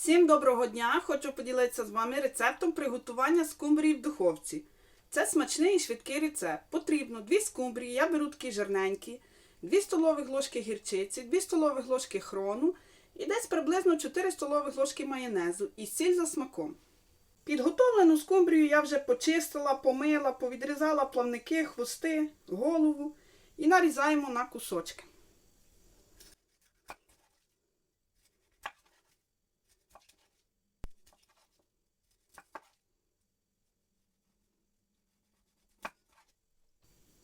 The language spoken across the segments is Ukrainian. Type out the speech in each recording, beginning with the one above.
Всім доброго дня! Хочу поділитися з вами рецептом приготування скумбрії в духовці. Це смачний і швидкий рецепт. Потрібно 2 скумбрії, я беру такі жирненькі, 2 столових ложки гірчиці, 2 столових ложки хрону і десь приблизно 4 столових ложки майонезу і сіль за смаком. Підготовлену скумбрію я вже почистила, помила, повідрізала плавники, хвости, голову і нарізаємо на кусочки.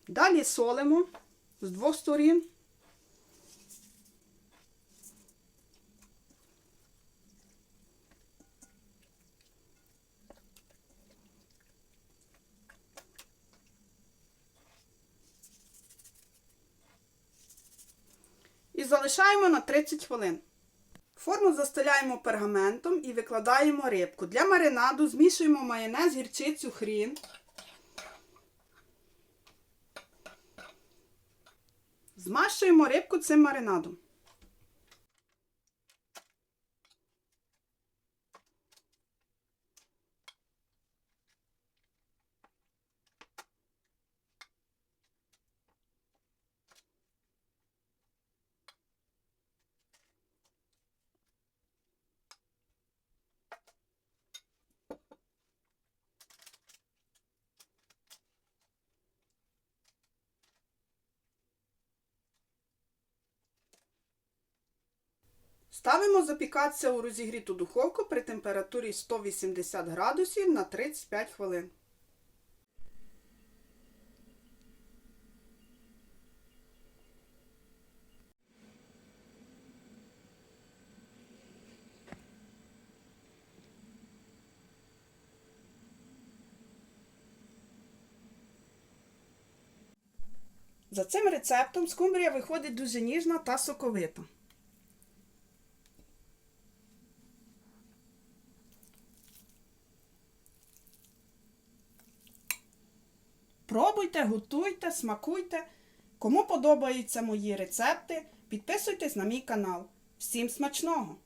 Далі солимо з двох сторін. І залишаємо на 30 хвилин. Форму застеляємо пергаментом і викладаємо рибку. Для маринаду змішуємо майонез, гірчицю, хрін. Змащуємо рибку цим маринадом. Ставимо запікатися у розігріту духовку при температурі 180 градусів на 35 хвилин. За цим рецептом скумбрія виходить дуже ніжна та соковита. Пробуйте, готуйте, смакуйте. Кому подобаються мої рецепти, підписуйтесь на мій канал. Всім смачного!